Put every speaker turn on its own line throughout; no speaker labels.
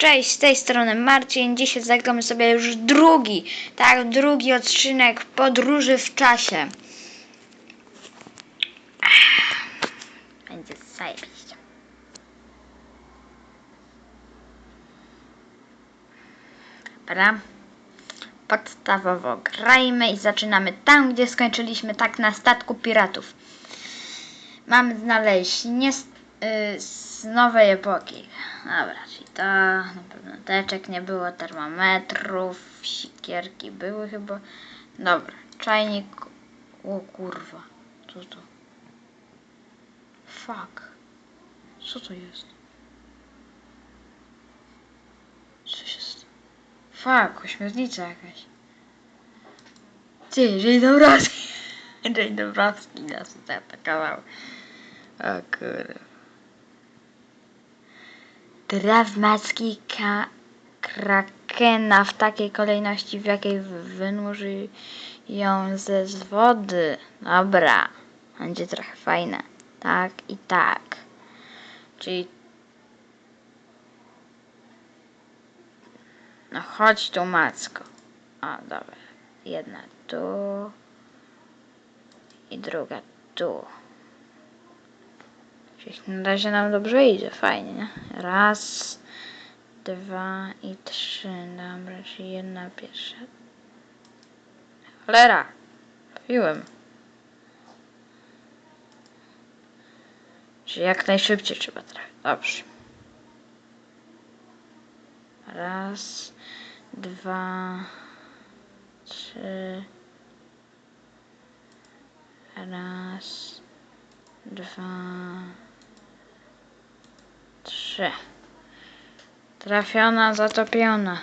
Cześć, z tej strony Marcin. Dzisiaj zagramy sobie już drugi, tak, drugi odcinek podróży w czasie. Będzie zajebiście. Dobra. Podstawowo grajmy i zaczynamy tam, gdzie skończyliśmy, tak na statku piratów. Mamy znaleźć nie y, z nowej epoki. Dobra, czyli to na pewno teczek nie było, termometrów, sikierki były chyba. Dobra, czajnik. O kurwa, co to? Fuck. Co to jest? Co się stało? Fuck, ośmiornica jakaś. Ty, Dzień Dąbrowski. Dzień Dąbrowski nas zaatakował. O kurwa. Drew macki ka- krakena w takiej kolejności, w jakiej wynurzy ją ze z wody. Dobra. Będzie trochę fajne. Tak i tak. Czyli No chodź tu, Macko. O, dobra. Jedna tu. I druga tu. Na razie nam dobrze idzie, fajnie, nie? Raz, dwa i trzy. Dobra, czyli jedna pierwsza. Cholera! Piłem. Czyli jak najszybciej trzeba trafić. Dobrze. Raz, dwa, trzy. Raz, dwa, trzy. Trafiona, zatopiona.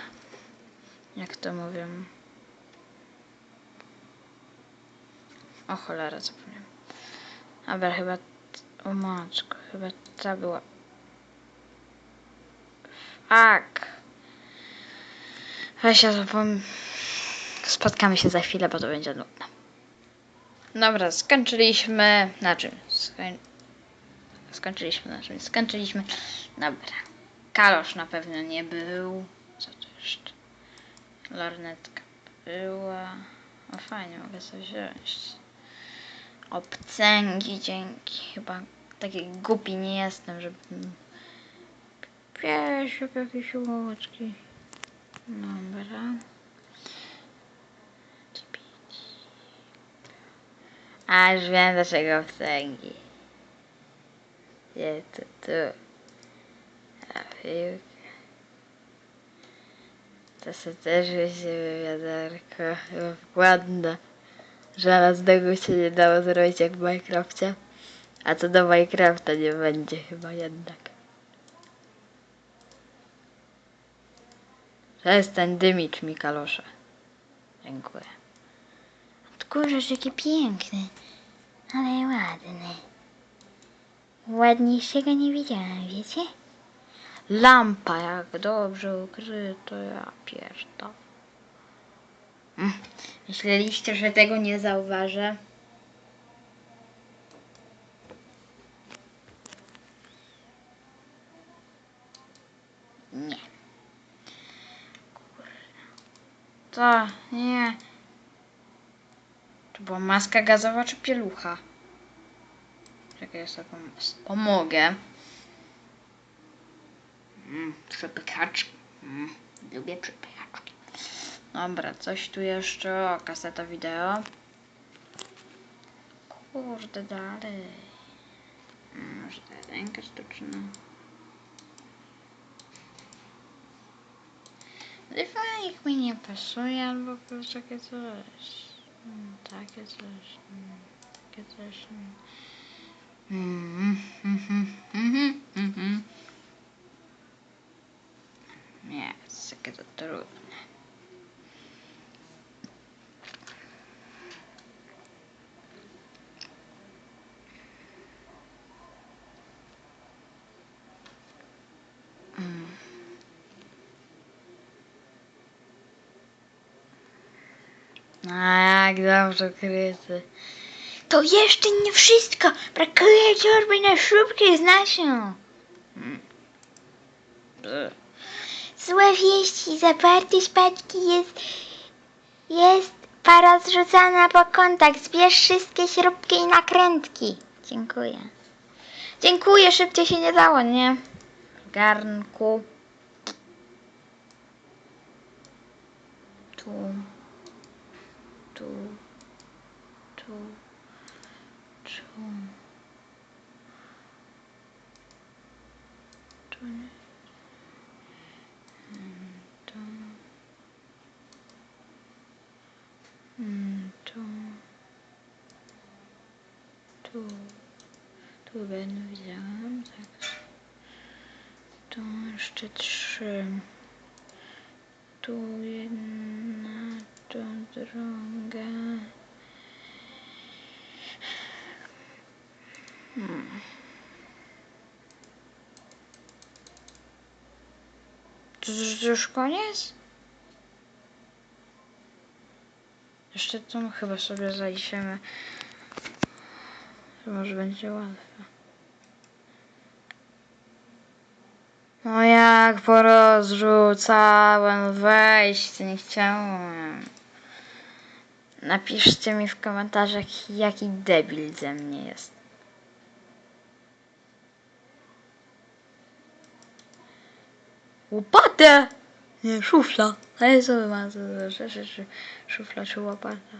Jak to mówią. O cholera, zapomniałem. Dobra, chyba... O matko, chyba ta była... Fuck. Weź ja zapom... Spotkamy się za chwilę, bo to będzie nudne. Dobra, skończyliśmy. Na czym? Skoń... Skończyliśmy na czym? Skończyliśmy. Dobra. Kalosz na pewno nie był. Co tu jeszcze? Lornetka była. O fajnie, mogę sobie wziąć. Obcęgi, dzięki. Chyba taki głupi nie jestem, żeby... Piesiek, jakieś łódki. Dobra. A już wiem dlaczego obcęgi. Tu. A piłka. To sobie też weźmiemy wiaderko. Chyba ładne. Żelaznego się nie dało zrobić jak w Minecrafcie. A to do Minecrafta nie będzie chyba jednak. Przestań dymić mi kalosze. Dziękuję. Odkurzacz jaki piękny. Ale ładny. Ładniejszego nie widziałam, wiecie? Lampa jak dobrze ukryto, ja pierdolę. Mm. Myśleliście, że tego nie zauważę? Nie. To nie. To była maska gazowa czy pielucha? Czekaj, ja pom- pomogę. Mm, przepychaczki. Mm, lubię przepychaczki. Dobra, coś tu jeszcze. O, kaseta wideo. Kurde, dalej. Mm, Może ta ręka sztuczna. Ale fajnie mi nie pasuje, albo po prostu takie coś. Mm, Takie coś. mm, Takie coś. Mm. Mm, mhm, mhm, mhm. Nie, jest takie to trudne. Mm. A jak dobrze kryty. To jeszcze nie wszystko. Brakuje torby na szubki z. Bzz.
złe wieści. Zaparty szpaczki jest... Jest para zrzucana po kątach. Zbierz wszystkie śrubki i nakrętki.
Dziękuję. Dziękuję, szybciej się nie dało, nie? Garnku. Tu. Tu. Tu. Tu. Tu. nie. Mm, Tu. Mm, Tu. Tu. Tu będę widziałam, tak. Tu jeszcze trzy. Tu jedna, tu Hmm. To już- koniec? Jeszcze tu chyba sobie zajdziemy. Może będzie łatwe. No jak porozrzucałem wejść, nie chciałem. Napiszcie mi w komentarzach, jaki debil ze mnie jest. Łopatę! Nie, szufla. Ale co wy ma za rzeczy, czy szufla, czy łopata?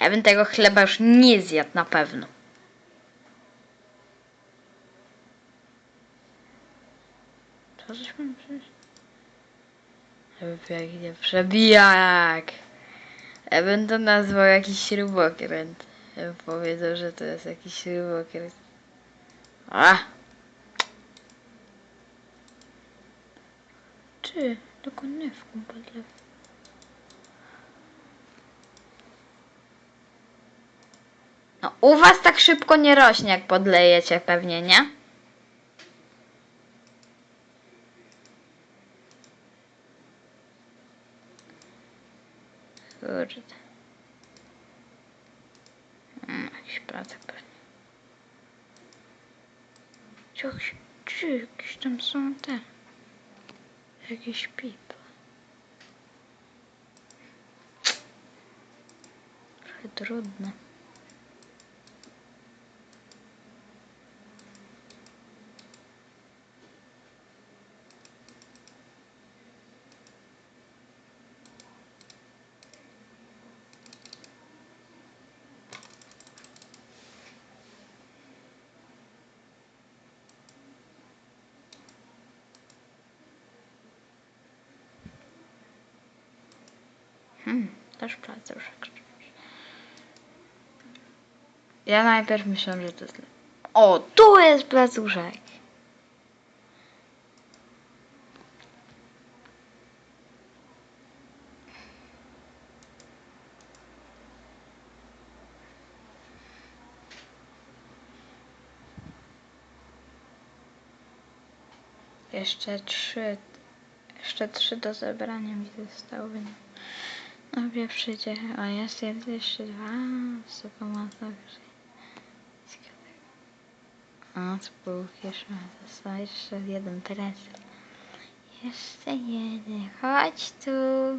Ja bym tego chleba już nie zjadł na pewno. Co coś mam przecież? Pięknie, przebijak. Ja bym to nazwał jakiś śrubokręt. Ja bym powiedział, że to jest jakiś śrubokręt. A! Czy do konewką podlew. No, u was tak szybko nie rośnie, jak podlejecie pewnie, nie? Kurde. Mm, jakiś placek pewnie. Czy, jakieś- czy jakieś tam są te... Jakieś pipy. Trochę Hmm, też placuszek. Ja najpierw myślałam, że to jest... O, tu jest placuszek! Jeszcze trzy. Jeszcze trzy do zebrania mi zostały. Wie przyjdzie, a jest jeszcze dwa, super mocno A spółki jeszcze został jeszcze jeden prezent. Jeszcze jeden, chodź tu,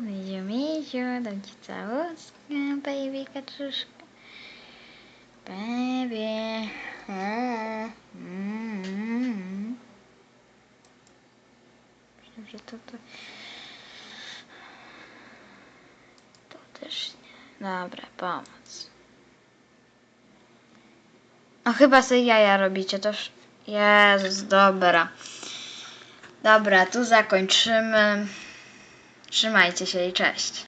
miziu, miziu, dam ci całuskę, baby kaczuszka. Baby, mm, mm. Myślę, że to to... To też nie. Dobra, pomoc. No chyba sobie jaja robicie, toż... Jezus, dobra. Dobra, tu zakończymy. Trzymajcie się i cześć.